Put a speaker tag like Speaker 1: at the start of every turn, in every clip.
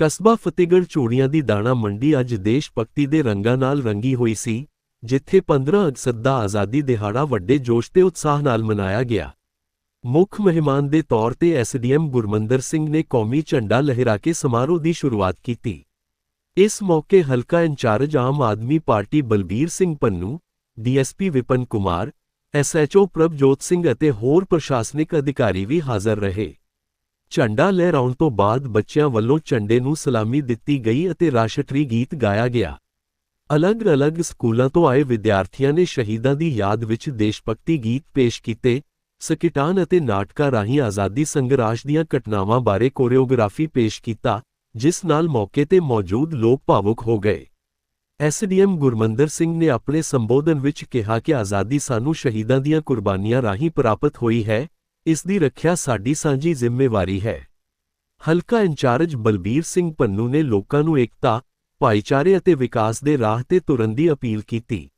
Speaker 1: ਕਸਬਾ ਫਤਿਹਗੜ੍ਹ ਚੂੜੀਆਂ ਦੀ ਦਾਣਾ ਮੰਡੀ ਅੱਜ ਦੇਸ਼ ਭਗਤੀ ਦੇ ਰੰਗਾਂ ਨਾਲ ਰੰਗੀ ਹੋਈ ਸੀ, ਜਿੱਥੇ 15 ਅਗਸਤ ਦਾ ਆਜ਼ਾਦੀ ਦਿਹਾੜਾ ਵੱਡੇ ਜੋਸ਼ ਤੇ ਉਤਸ਼ਾਹ ਨਾਲ ਮਨਾਇਆ ਗਿਆ। ਮੁੱਖ ਮਹਿਮਾਨ ਦੇ ਤੌਰ ਤੇ ਐਸਡੀਐਮ ਗੁਰਮੰਦਰ ਸਿੰਘ ਨੇ ਕੌਮੀ ਝੰਡਾ ਲਹਿਰਾ ਕੇ ਸਮਾਰੋਹ ਦੀ ਸ਼ੁਰੂਆਤ ਕੀਤੀ। ਇਸ ਮੌਕੇ ਹਲਕਾ incharge Aam Aadmi party Balbir Singh Pannu DSP Vipan Kumar SHO Prabhjot Singh ਅਤੇ ਹੋਰ ਪ੍ਰਸ਼ਾਸਨਿਕ ਅਧਿਕਾਰੀ ਵੀ ਹਾਜ਼ਰ ਰਹੇ। ਝੰਡਾ ਲਹਿਰਾਉਣ ਤੋਂ ਬਾਅਦ ਬੱਚਿਆਂ ਵੱਲੋਂ ਝੰਡੇ ਨੂੰ ਸਲਾਮੀ ਦਿੱਤੀ ਗਈ ਅਤੇ ਰਾਸ਼ਟਰੀ ਗੀਤ ਗਾਇਆ ਗਿਆ। ਅਲੱਗ-ਅਲੱਗ ਸਕੂਲਾਂ ਤੋਂ ਆਏ ਵਿਦਿਆਰਥੀਆਂ ਨੇ ਸ਼ਹੀਦਾਂ ਦੀ ਯਾਦ ਵਿੱਚ ਦੇਸ਼ ਭਗਤੀ ਗੀਤ ਪੇਸ਼ ਕੀਤੇ। ਸਕਿਟਾਨ ਅਤੇ ਨਾਟਕਾਂ ਰਾਹੀਂ ਆਜ਼ਾਦੀ ਸੰਘਰਾਸ਼ ਦੀਆਂ ਘਟਨਾਵਾਂ ਬਾਰੇ ਕੋਰੀਓਗ੍ਰਾਫੀ ਪੇਸ਼ ਕੀਤਾ, ਜਿਸ ਨਾਲ ਮੌਕੇ ਤੇ ਮੌਜੂਦ ਲੋਕ ਭਾਵੁਕ ਹੋ ਗਏ। ਐਸਡੀਐਮ ਗੁਰਮੰਦਰ ਸਿੰਘ ਨੇ ਆਪਣੇ ਸੰਬੋਧਨ ਵਿੱਚ ਕਿਹਾ ਕਿ ਆਜ਼ਾਦੀ ਸਾਨੂੰ ਸ਼ਹੀਦਾਂ ਦੀਆਂ ਕੁਰਬਾਨੀਆਂ ਰਾਹੀਂ ਪ੍ਰਾਪਤ ਹੋਈ ਹੈ ਇਸ ਦੀ ਰੱਖਿਆ ਸਾਡੀ ਸਾਂਝੀ ਜ਼ਿੰਮੇਵਾਰੀ ਹੈ। ਹਲਕਾ ਇੰਚਾਰਜ ਬਲਬੀਰ ਸਿੰਘ ਪੰਨੂ ਨੇ ਲੋਕਾਂ ਨੂੰ ਏਕਤਾ, ਭਾਈਚਾਰੇ ਅਤੇ ਵਿਕਾਸ ਦੇ ਰਾਹ ਤੇ ਤੁਰਨ ਦੀ ਅਪੀਲ ਕੀਤੀ।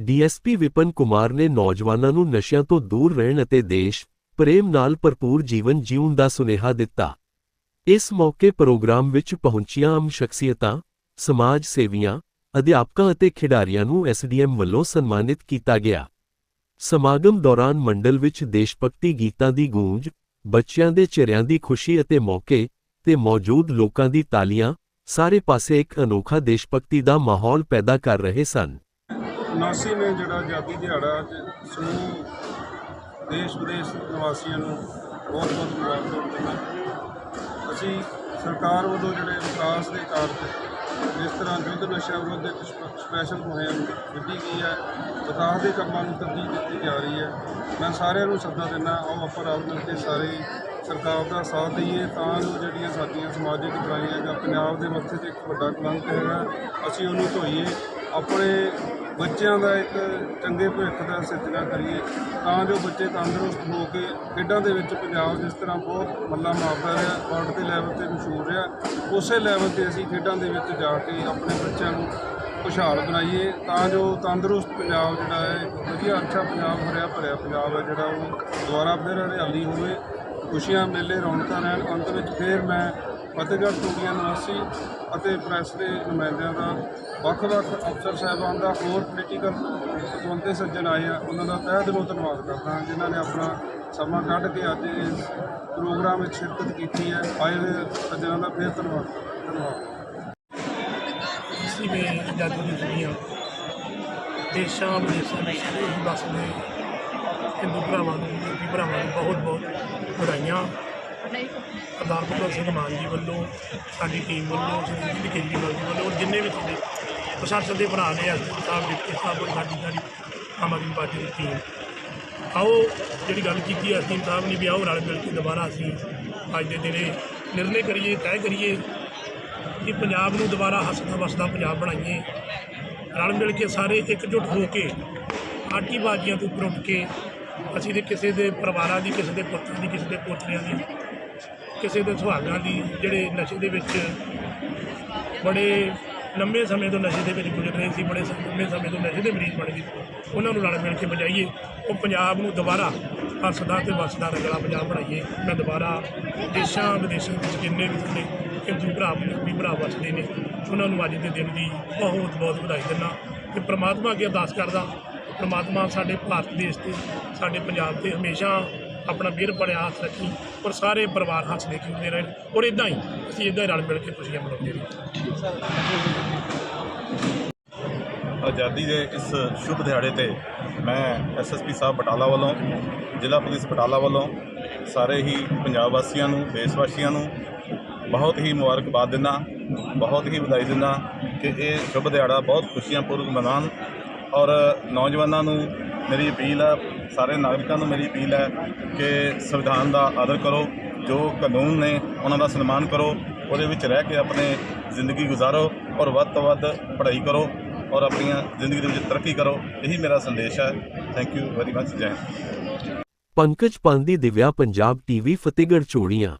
Speaker 1: ਡੀਐਸਪੀ ਵਿਪਨ ਕੁਮਾਰ ਨੇ ਨੌਜਵਾਨਾਂ ਨੂੰ ਨਸ਼ਿਆਂ ਤੋਂ ਦੂਰ ਰਹਿਣ ਅਤੇ ਦੇਸ਼ ਪ੍ਰੇਮ ਨਾਲ ਭਰਪੂਰ ਜੀਵਨ ਜਿਉਣ ਦਾ ਸੁਨੇਹਾ ਦਿੱਤਾ। ਇਸ ਮੌਕੇ ਪ੍ਰੋਗਰਾਮ ਵਿੱਚ ਪਹੁੰਚੀਆਂ ਆਮ ਸ਼ਖਸੀਅਤਾਂ, ਸਮਾਜ ਸੇਵੀਆਂ, ਅਧਿਆਪਕਾਂ ਅਤੇ ਖਿਡਾਰੀਆਂ ਨੂੰ ਐਸਡੀਐਮ ਵੱਲੋਂ ਸਨਮਾਨਿਤ ਕੀਤਾ ਗਿਆ। ਸਮਾਗਮ ਦੌਰਾਨ ਮੰਡਲ ਵਿੱਚ ਦੇਸ਼ ਭਗਤੀ ਗੀਤਾਂ ਦੀ ਗੂੰਜ, ਬੱਚਿਆਂ ਦੇ ਚਿਹਰਿਆਂ ਦੀ ਖੁਸ਼ੀ ਅਤੇ ਮੌਕੇ ਤੇ ਮੌਜੂਦ ਲੋਕਾਂ ਦੀ ਤਾਲੀਆਂ, ਸਾਰੇ ਪਾਸੇ ਇੱਕ ਅਨੋਖਾ ਦੇਸ਼ ਭਗਤੀ ਦਾ ਮਾਹੌਲ ਪੈਦਾ ਕਰ ਰਹੇ ਸਨ।
Speaker 2: 79 ਨੇ ਜਿਹੜਾ ਆਜ਼ਾਦੀ ਦਿਹਾੜਾ ਸਮੂਹ ਦੇਸ਼ ਵਿਦੇਸ਼ ਨਿਵਾਸੀਆਂ ਨੂੰ ਬਹੁਤ ਬਹੁਤ ਮੁਬਾਰਕਾਂ ਦਿੰਦਾ ਅਸੀਂ ਸਰਕਾਰ ਵੱਲੋਂ ਜਿਹੜੇ ਵਿਕਾਸ ਦੇ ਕਾਰਜ ਜਿਸ ਤਰ੍ਹਾਂ ਯੁੱਧ ਨਸ਼ਾ ਵਿਰੁੱਧ ਇੱਕ ਸਪੈਸ਼ਲ ਮੁਹਿੰਮ ਵਿੱਢੀ ਗਈ ਹੈ, ਵਿਕਾਸ ਦੇ ਕੰਮਾਂ ਨੂੰ ਤਰਜੀਹ ਦਿੱਤੀ ਜਾ ਰਹੀ ਹੈ। ਮੈਂ ਸਾਰਿਆਂ ਨੂੰ ਸੱਦਾ ਦਿੰਦਾ ਆਓ ਆਪਾਂ ਰਲ ਮਿਲ ਕੇ ਸਾਰੇ ਸਰਕਾਰ ਦਾ ਸਾਥ ਦਈਏ, ਤਾਂ ਜੋ ਜਿਹੜੀਆਂ ਸਾਡੀਆਂ ਸਮਾਜਿਕ ਬੁਰਾਈਆਂ ਜਾਂ ਪੰਜਾਬ ਦੇ ਮੱਥੇ ਤੇ ਇੱਕ ਵੱਡਾ ਕਲੰਕ ਹੈਗਾ, ਅਸੀਂ ਉਹਨੂੰ ਧੋਈਏ। ਆਪਣੇ ਬੱਚਿਆਂ ਦਾ ਇੱਕ ਚੰਗੇ ਭਵਿੱਖ ਦਾ ਸਿਰਜਣਾ ਕਰੀਏ, ਤਾਂ ਜੋ ਬੱਚੇ ਤੰਦਰੁਸਤ ਹੋ ਕੇ ਖੇਡਾਂ ਦੇ ਵਿੱਚ ਪੰਜਾਬ ਜਿਸ ਤਰ੍ਹਾਂ ਬਹੁਤ ਮੱਲਾ ਮਾਰਦਾ ਰਿਹਾ ਵਰਲਡ ਦੇ ਲੈਵਲ ਤੇ ਮਸ਼ਹੂਰ ਰਿਹਾ, ਉਸੇ ਲੈਵਲ ਤੇ ਅਸੀਂ ਖੇਡਾਂ ਦੇ ਵਿੱਚ ਜਾ ਕੇ ਆਪਣੇ ਬੱਚਿਆਂ ਨੂੰ ਖੁਸ਼ਹਾਲ ਬਣਾਈਏ, ਤਾਂ ਜੋ ਤੰਦਰੁਸਤ ਪੰਜਾਬ ਜਿਹੜਾ ਹੈ ਵਧੀਆ ਅੱਛਾ ਪੰਜਾਬ, ਹਰਿਆ ਭਰਿਆ ਪੰਜਾਬ ਹੈ ਜਿਹੜਾ ਉਹ ਦੁਬਾਰਾ ਫਿਰ ਹਰਿਆਲੀ ਹੋਵੇ, ਖੁਸ਼ੀਆਂ ਮੇਲੇ ਰੌਣਕਾਂ ਰਹਿਣ, ਅੰਤ ਵਿੱਚ ਫਿਰ ਮੈਂ ਫਤਿਹਗੜ੍ਹ ਚੂੜੀਆਂ ਨਿਵਾਸੀ ਅਤੇ ਪ੍ਰੈਸ ਦੇ ਨੁਮਾਇੰਦਿਆਂ ਦਾ ਵੱਖ-ਵੱਖ ਅਫਸਰ ਸਾਹਿਬਾਨ ਦਾ ਹੋਰ ਪੋਲੀਟੀਕਲ ਸਬੰਧੇ ਸੱਜਣ ਆਏ ਆ, ਉਹਨਾਂ ਦਾ ਤਹਿ ਦਿਲੋਂ ਧੰਨਵਾਦ ਕਰਦਾ ਜਿਨ੍ਹਾਂ ਨੇ ਆਪਣਾ ਸਮਾਂ ਕੱਢ ਕੇ ਅੱਜ ਇਸ ਪ੍ਰੋਗਰਾਮ ਵਿੱਚ ਸ਼ਿਰਕਤ ਕੀਤੀ ਹੈ। ਆਏ ਸੱਜਣਾਂ ਦਾ ਫੇਰ ਧੰਨਵਾਦ ਧੰਨਵਾਦ।
Speaker 3: ਇਸੀ ਵਿੱਚ ਜਾਦੂ ਦੀ ਦੁਨੀਆ, ਦੇਸ਼ਾਂ ਵਿਦੇਸ਼ਾਂ ਵਿੱਚ ਬਸਦੇ ਹਿੰਦੂ ਭਰਾਵਾਂ ਨੂੰ ਭਰਾਵਾਂ ਨੂੰ ਬਹੁਤ ਬਹੁਤ ਵਧਾਈਆਂ। ਸਰਦਾਰ ਭਗਵੰਤ ਸਿੰਘ ਮਾਨ ਜੀ ਵੱਲੋਂ, ਸਾਡੀ ਟੀਮ ਵੱਲੋਂ ਸ਼੍ਰੀ ਕੇਜਰੀਵਾਲ ਜੀ ਵੱਲੋਂ, ਔਰ ਜਿੰਨੇ ਵੀ ਸਾਡੇ ਪ੍ਰਸ਼ਾਸਨ ਦੇ ਭਰਾ ਨੇ ਐਸਪੀ ਸਾਹਿਬ, ਡਿਪਟੀ ਸਾਹਿਬ, ਔਰ ਸਾਡੀ ਸਾਡੀ ਆਮ ਆਦਮੀ ਪਾਰਟੀ ਦੀ ਟੀਮ ਆਓ, ਜਿਹੜੀ ਗੱਲ ਕੀਤੀ ਹੈ ਐਸਪੀ ਸਾਹਿਬ ਨੇ ਵੀ ਆਓ ਰਲ ਮਿਲ ਕੇ ਦੁਬਾਰਾ ਅਸੀਂ ਅੱਜ ਦੇ ਦਿਨੇ ਨਿਰਣੇ ਕਰੀਏ, ਤੈਅ ਕਰੀਏ ਕਿ ਪੰਜਾਬ ਨੂੰ ਦੁਬਾਰਾ ਹੱਸਦਾ ਵਸਦਾ ਪੰਜਾਬ ਬਣਾਈਏ। ਰਲ ਮਿਲ ਕੇ ਸਾਰੇ ਇਕਜੁੱਟ ਹੋ ਕੇ ਆਟੀਬਾਜ਼ੀਆਂ ਤੋਂ ਉੱਪਰ ਉੱਠ ਕੇ, ਅਸੀਂ ਤੇ ਕਿਸੇ ਦੇ ਪਰਿਵਾਰਾਂ ਦੀ, ਕਿਸੇ ਦੇ ਪੁੱਤਰ ਦੀ, ਕਿਸੇ ਦੇ ਪੋਤਰਿਆਂ ਦੀ ਕਿਸੇ ਦੇ ਸੁਹਾਗਾਂ ਦੀ, ਜਿਹੜੇ ਨਸ਼ੇ ਦੇ ਵਿੱਚ ਬੜੇ ਲੰਬੇ ਸਮੇਂ ਤੋਂ ਨਸ਼ੇ ਦੇ ਵਿੱਚ ਗੁਜ਼ਰ ਰਹੇ ਸੀ, ਬੜੇ ਸ- ਲੰਬੇ ਸਮੇਂ ਤੋਂ ਨਸ਼ੇ ਦੇ ਮਰੀਜ਼ ਬਣ ਗਏ ਉਹਨਾਂ ਨੂੰ ਰਲ ਮਿਲ ਕੇ ਬਚਾਈਏ ਉਹ ਪੰਜਾਬ ਨੂੰ ਦੁਬਾਰਾ ਹੱਸਦਾ ਤੇ ਵਸਦਾ ਰੰਗਲਾ ਪੰਜਾਬ ਬਣਾਈਏ। ਮੈਂ ਦੁਬਾਰਾ ਦੇਸ਼ਾਂ, ਵਿਦੇਸ਼ਾਂ ਵਿੱਚ ਜਿੰਨੇ ਵੀ ਸਾਡੇ ਹਿੰਦੂ ਭਰਾ ਵੀ ਭਰਾ ਵਸਦੇ ਨੇ, ਉਹਨਾਂ ਨੂੰ ਅੱਜ ਦੇ ਦਿਨ ਦੀ ਬਹੁਤ ਬਹੁਤ ਵਧਾਈ ਦਿੰਦਾ ਤੇ ਪ੍ਰਮਾਤਮਾ ਅੱਗੇ ਅਰਦਾਸ ਕਰਦਾ ਪ੍ਰਮਾਤਮਾ ਸਾਡੇ ਭਾਰਤ ਦੇਸ਼ ਤੇ, ਸਾਡੇ ਪੰਜਾਬ ਤੇ ਹਮੇਸ਼ਾ ਆਪਣਾ ਵੀਰ ਬੜਿਆ ਹੱਥ ਰੱਖੀ ਔਰ ਸਾਰੇ ਪਰਿਵਾਰ ਹੱਸਦੇ ਖੇਡਦੇ ਰਹਿਣ ਔਰ ਇਦਾਂ ਹੀ ਅਸੀਂ ਇਦਾਂ ਹੀ ਰਲ ਮਿਲ ਕੇ ਖੁਸ਼ੀਆਂ ਮਨਾਉਂਦੇ ਰਹੀਏ।
Speaker 4: ਆਜ਼ਾਦੀ ਦੇ ਇਸ ਸ਼ੁਭ ਦਿਹਾੜੇ ਤੇ ਮੈਂ ਐਸਐਸਪੀ ਸਾਹਿਬ ਬਟਾਲਾ ਵੱਲੋਂ, ਜ਼ਿਲ੍ਹਾ ਪੁਲਿਸ ਬਟਾਲਾ ਵੱਲੋਂ ਸਾਰੇ ਹੀ ਪੰਜਾਬ ਵਾਸੀਆਂ ਨੂੰ, ਦੇਸ਼ ਵਾਸੀਆਂ ਨੂੰ ਬਹੁਤ ਹੀ ਮੁਬਾਰਕਬਾਦ ਦਿੰਦਾ, ਬਹੁਤ ਹੀ ਵਧਾਈ ਦਿੰਦਾ ਕਿ ਇਹ ਸ਼ੁਭ ਦਿਹਾੜਾ ਬਹੁਤ ਖੁਸ਼ੀਆਂ ਪੂਰਵਕ ਮਨਾਉਣ ਔਰ ਨੌਜਵਾਨਾਂ ਨੂੰ ਮੇਰੀ ਅਪੀਲ ਆ ਸਾਰੇ ਨਾਗਰਿਕਾਂ ਨੂੰ ਮੇਰੀ ਅਪੀਲ ਹੈ ਕਿ ਸੰਵਿਧਾਨ ਦਾ ਆਦਰ ਕਰੋ, ਜੋ ਕਾਨੂੰਨ ਨੇ ਉਹਨਾਂ ਦਾ ਸਨਮਾਨ ਕਰੋ, ਉਹਦੇ ਵਿੱਚ ਰਹਿ ਕੇ ਆਪਣੇ ਜ਼ਿੰਦਗੀ ਗੁਜ਼ਾਰੋ ਔਰ ਵੱਧ ਤੋਂ ਵੱਧ ਪੜ੍ਹਾਈ ਕਰੋ ਔਰ ਆਪਣੀਆਂ ਜ਼ਿੰਦਗੀ ਦੇ ਵਿੱਚ ਤਰੱਕੀ ਕਰੋ, ਇਹੀ ਮੇਰਾ ਸੰਦੇਸ਼ ਹੈ। Thank you very much Jai Hind
Speaker 1: Pankaj Pandi Divya Punjab TV Fatehgarh Chorian.